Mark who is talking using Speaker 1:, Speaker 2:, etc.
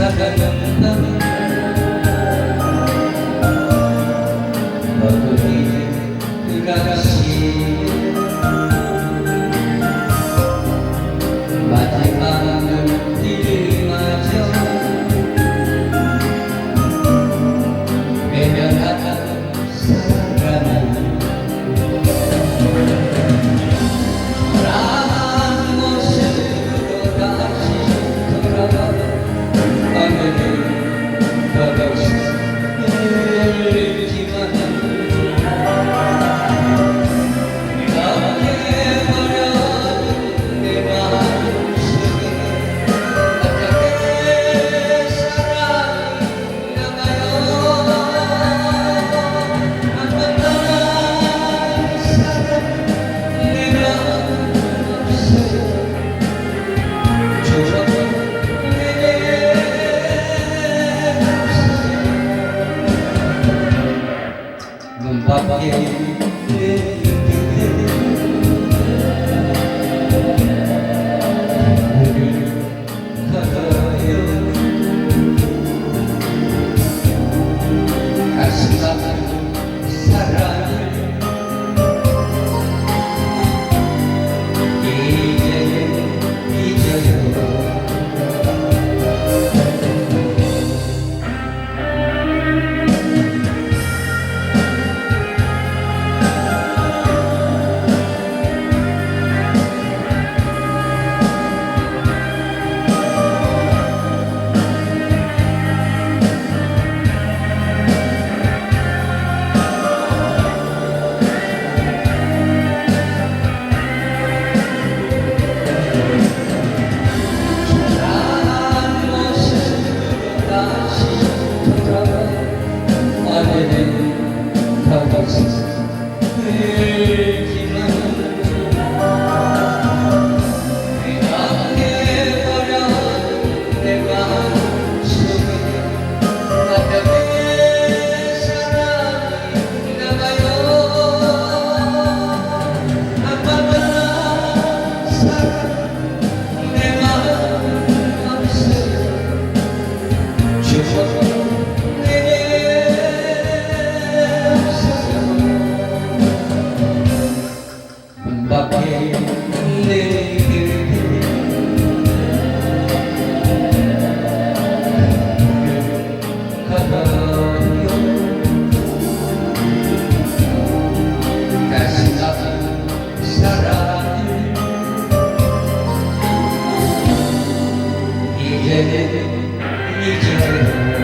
Speaker 1: గగనం através Bak geldi 내게 이제는